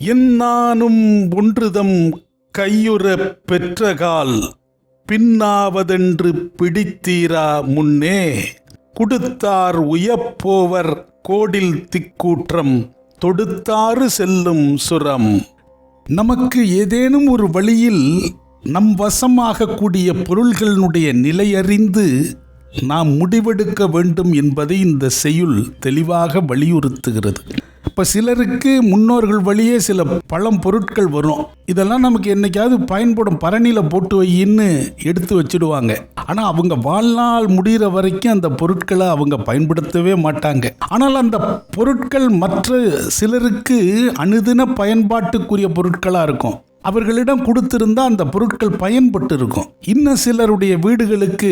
என்னானும் ஒன்றுதம் கையுறப் பெற்றகால் பின்னாவதென்று பிடித்தீரா முன்னே? குடுத்தார் உயப்போவர் கோடில் திக்கூற்றம் தொடுத்தாறு செல்லும் சுரம். நமக்கு ஏதேனும் ஒரு வழியில் நம் வசமாகக்கூடிய பொருள்களினுடைய நிலையறிந்து நாம் முடிவெடுக்க வேண்டும் என்பதை இந்த செய்யுள் தெளிவாக வலியுறுத்துகிறது. இப்போ சிலருக்கு முன்னோர்கள் வழியே சில பழம் பொருட்கள் வரும். இதெல்லாம் நமக்கு என்னைக்காவது பயன்படும் பரணியில் போட்டு வையின்னு எடுத்து வச்சுடுவாங்க. ஆனால் அவங்க வாழ்நாள் முடிகிற வரைக்கும் அந்த பொருட்களை அவங்க பயன்படுத்தவே மாட்டாங்க. ஆனால் அந்த பொருட்கள் மற்ற சிலருக்கு அனுதின பயன்பாட்டுக்குரிய பொருட்களாக இருக்கும். அவர்களிடம் கொடுத்திருந்தால் அந்த பொருட்கள் பயன்பட்டு இருக்கும் இன்னும் சிலருடைய வீடுகளுக்கு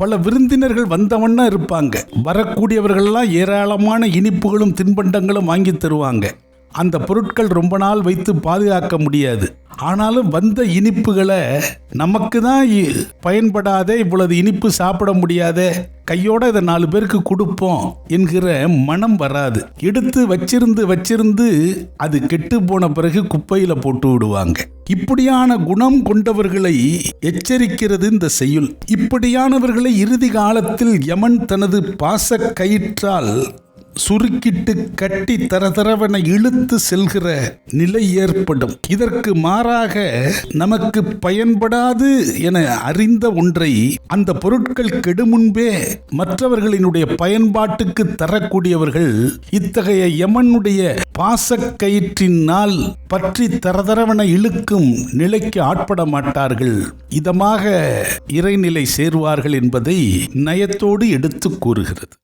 பல விருந்தினர்கள் வந்தவண்ணா இருப்பாங்க. வரக்கூடியவர்கள்லாம் ஏராளமான இனிப்புகளும் தின்பண்டங்களும் வாங்கி தருவாங்க. அந்த பொருட்கள் ரொம்ப நாள் வைத்து பாதுகாக்க முடியாது. ஆனாலும் வந்த இனிப்புகளை நமக்கு தான் இ- பயன்படாத இவ்வளவு இனிப்பு சாப்பிட முடியாத கையோட இதை நாலு பேருக்கு கொடுப்போம் என்கிற மனம் வராது. எடுத்து வச்சிருந்து வச்சிருந்து அது கெட்டு போன பிறகு குப்பையில போட்டு விடுவாங்க. இப்படியான குணம் கொண்டவர்களை எச்சரிக்கிறது இந்த செய்யுள் இப்படியானவர்களை இறுதி காலத்தில் யமன் தனது பாச கயிற்றால் சுருக்கிட்டு கட்டி தரதரவென இழுத்து செல்கிற நிலை ஏற்படும். இதற்கு மாறாக நமக்கு பயன்படாது என அறிந்த ஒன்றை அந்த பொருட்கள் கெடுமுன்பே மற்றவர்களினுடைய பயன்பாட்டுக்கு தரக்கூடியவர்கள் இத்தகைய யமனுடைய பாசக்கயிற்றினால் பற்றி தரதரவென இழுக்கும் நிலைக்கு ஆட்பட மாட்டார்கள். இதமாக இறைநிலை சேர்வார்கள் என்பதை நயத்தோடு எடுத்து கூறுகிறது.